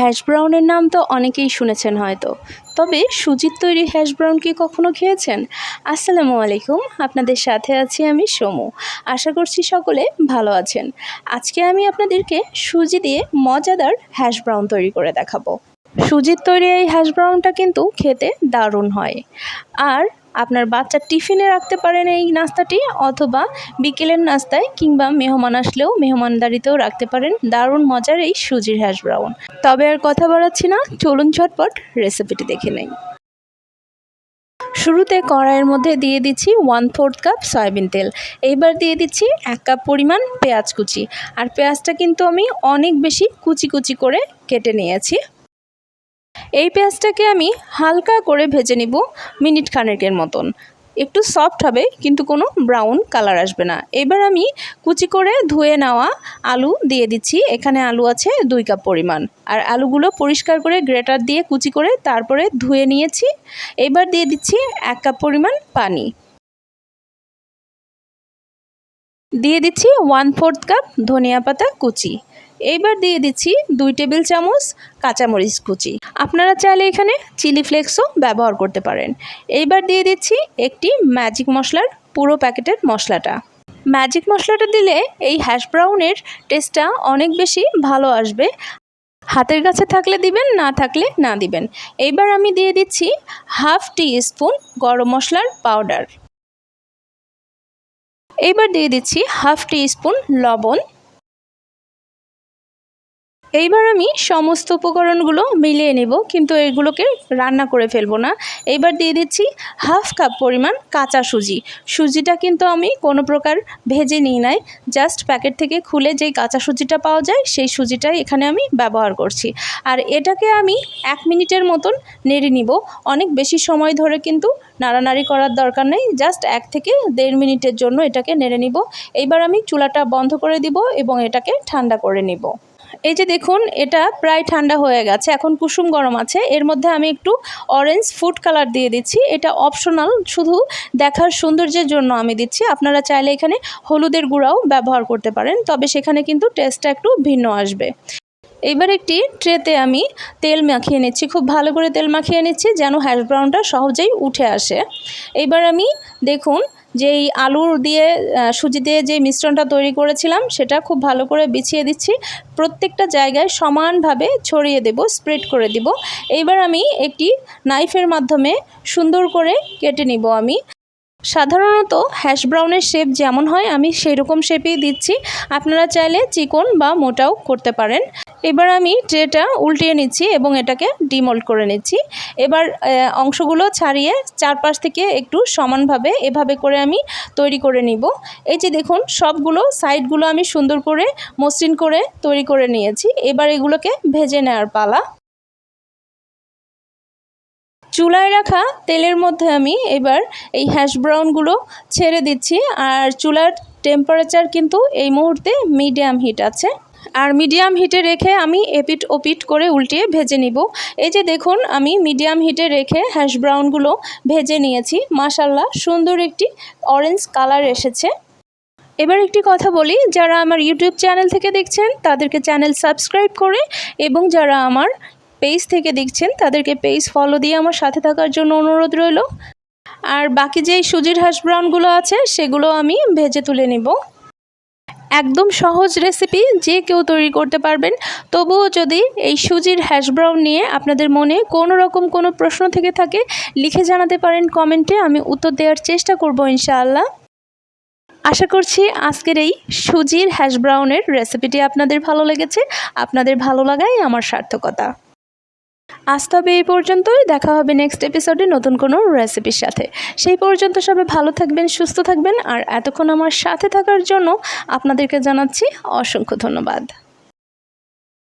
Hash ব্রাউনের নাম তো অনেকেই শুনেছেন হয়তো। তবে সুজির তৈরি হ্যাশ ব্রাউন কি কখনো খেয়েছেন? আসসালামু আলাইকুম, আপনাদের সাথে আছি আমি সোমু। আশা করছি সকলে ভালো আছেন। আজকে আমি আপনাদেরকে সুজি দিয়ে মজাদার হ্যাশ ব্রাউন তৈরি করে দেখাবো। সুজির তৈরি এই হ্যাশ ব্রাউনটা কিন্তু খেতে দারুণ হয়। আর আপনার বাচ্চার টিফিনে রাখতে পারেন এই নাস্তাটি অথবা বিকেলের নাস্তায় কিংবা মেহমান আসলেও মেহমানদারিতেও রাখতে পারেন। দারুণ মজার এই সুজির হ্যাশ ব্রাউন তবে আর কথা বাড়াচ্ছি না, চলুন ঝটপট রেসিপিটি দেখে নেই। শুরুতে কড়াইয়ের মধ্যে দিয়ে দিচ্ছি ওয়ান ফোর্থ কাপ সয়াবিন তেল। এইবার দিয়ে দিচ্ছি এক কাপ পরিমাণ পেঁয়াজ কুচি। আর পেঁয়াজটা কিন্তু আমি অনেক বেশি কুচি কুচি করে কেটে নিয়েছি। এই পেঁয়াজটাকে আমি হালকা করে ভেজে নিব মিনিট খানেকের মতন। একটু সফট হবে, কিন্তু কোনো ব্রাউন কালার আসবে না। এবার আমি কুচি করে ধুয়ে নেওয়া আলু দিয়ে দিচ্ছি। এখানে আলু আছে দুই কাপ পরিমাণ। আর আলুগুলো পরিষ্কার করে গ্রেটার দিয়ে কুচি করে তারপরে ধুয়ে নিয়েছি। এবার দিয়ে দিচ্ছি এক কাপ পরিমাণ পানি। দিয়ে দিচ্ছি ওয়ান ফোর্থ কাপ ধনিয়া পাতা কুচি। এইবার দিয়ে দিচ্ছি দুই টেবিল চামচ কাঁচামরিচ কুচি। আপনারা চাইলে এখানে চিলি ফ্লেক্সও ব্যবহার করতে পারেন। এইবার দিয়ে দিচ্ছি একটি ম্যাজিক মশলার পুরো প্যাকেটের মশলাটা। ম্যাজিক মশলাটা দিলে এই হ্যাশ ব্রাউনের টেস্টটা অনেক বেশি ভালো আসবে। হাতের কাছে থাকলে দিবেন, না থাকলে না দিবেন। এইবার আমি দিয়ে দিচ্ছি হাফ টি স্পুন গরম মশলার পাউডার। এইবার দিয়ে দিচ্ছি হাফ টি স্পুন লবণ। এইবার আমি সমস্ত উপকরণগুলো মিলিয়ে নেব, কিন্তু এগুলোকে রান্না করে ফেলব না। এইবার দিয়ে দিচ্ছি হাফ কাপ পরিমাণ কাঁচা সুজি। সুজিটা কিন্তু আমি কোনো প্রকার ভেজে নিই নাই, জাস্ট প্যাকেট থেকে খুলে যেই কাঁচা সুজিটা পাওয়া যায়, সেই সুজিটাই এখানে আমি ব্যবহার করছি। আর এটাকে আমি এক মিনিটের মতন নেড়ে নিব। অনেক বেশি সময় ধরে কিন্তু নাড়ানাড়ি করার দরকার নেই, জাস্ট এক থেকে দেড় মিনিটের জন্য এটাকে নেড়ে নিব। এইবার আমি চুলাটা বন্ধ করে দিব এবং এটাকে ঠান্ডা করে নিব। এই যে দেখুন, এটা প্রায় ঠান্ডা হয়ে গেছে, এখন কুসুম গরম আছে। এর মধ্যে আমি একটু অরেঞ্জ ফুড কালার দিয়ে দিচ্ছি। এটা অপশনাল শুধু দেখার সৌন্দর্যের জন্য আমি দিচ্ছি। আপনারা চাইলে এখানে হলুদের গুঁড়াও ব্যবহার করতে পারেন, তবে সেখানে কিন্তু টেস্টটা একটু ভিন্ন আসবে। এবার একটি ট্রেতে আমি তেল মাখিয়ে নিচ্ছি। খুব ভালো করে তেল মাখিয়ে নিচ্ছি, যেন হ্যাশ ব্রাউনটা সহজেই উঠে আসে। এবার আমি দেখুন যেই আলুর দিয়ে সুজি দিয়ে যে মিশ্রণটা তৈরি করেছিলাম, সেটা খুব ভালো করে বিছিয়ে দিচ্ছি। প্রত্যেকটা জায়গায় সমানভাবে ছড়িয়ে দেব স্প্রেড করে দিব। এইবার আমি একটি নাইফের মাধ্যমে সুন্দর করে কেটে নিব আমি। সাধারণত হ্যাশ ব্রাউনের শেপ যেমন হয়, আমি সেই রকম শেপেই দিচ্ছি। আপনারা চাইলে চিকন বা মোটাও করতে পারেন। এবার আমি ট্রেটা উল্টিয়ে নিচ্ছি এবং এটাকে ডিমোল্ড করে নিচ্ছি। এবার অংশগুলো ছাড়িয়ে চারপাশ থেকে একটু সমানভাবে এভাবে করে আমি তৈরি করে নিব। এই যে দেখুন, সবগুলো সাইডগুলো আমি সুন্দর করে মসৃণ করে তৈরি করে নিয়েছি। এবার এগুলোকে ভেজে নেওয়ার পালা। চুলায় রাখা তেলের মধ্যে আমি এবার এই হ্যাশ ব্রাউনগুলো ছেড়ে দিচ্ছি। আর চুলার টেম্পারেচার কিন্তু এই মুহূর্তে মিডিয়াম হিট আছে। আর মিডিয়াম হিটে রেখে আমি এপিট ওপিট করে উল্টিয়ে ভেজে নিব। এই যে দেখুন, আমি মিডিয়াম হিটে রেখে হ্যাশ ব্রাউনগুলো ভেজে নিয়েছি। মাসাল্লাহ সুন্দর একটি অরেঞ্জ কালার এসেছে। এবার একটি কথা বলি, যারা আমার ইউটিউব চ্যানেল থেকে দেখছেন, তাদেরকে চ্যানেল সাবস্ক্রাইব করে এবং যারা আমার পেজ থেকে দেখছেন, তাদেরকে পেজ ফলো দিয়ে আমার সাথে থাকার জন্য অনুরোধ রইল। আর বাকি যেই সুজির হাঁস ব্রাউনগুলো আছে, সেগুলো আমি ভেজে তুলে নেব। একদম সহজ রেসিপি যে কেউ তৈরি করতে পারবেন। তবুও যদি এই সুজির হ্যাশ ব্রাউন নিয়ে আপনাদের মনে কোনো রকম কোনো প্রশ্ন থেকে থাকে, লিখে জানাতে পারেন কমেন্টে আমি উত্তর দেওয়ার চেষ্টা করব ইনশাআল্লাহ। আশা করছি আজকের এই সুজির হ্যাশ ব্রাউনের রেসিপিটি আপনাদের ভালো লেগেছে। আপনাদের ভালো লাগাই আমার সার্থকতা। আজ তবে এই পর্যন্তই। দেখা হবে নেক্সট এপিসোডে নতুন কোনো রেসিপির সাথে। সেই পর্যন্ত সবাই ভালো থাকবেন, সুস্থ থাকবেন। আর এতক্ষণ আমার সাথে থাকার জন্য আপনাদেরকে জানাচ্ছি অসংখ্য ধন্যবাদ।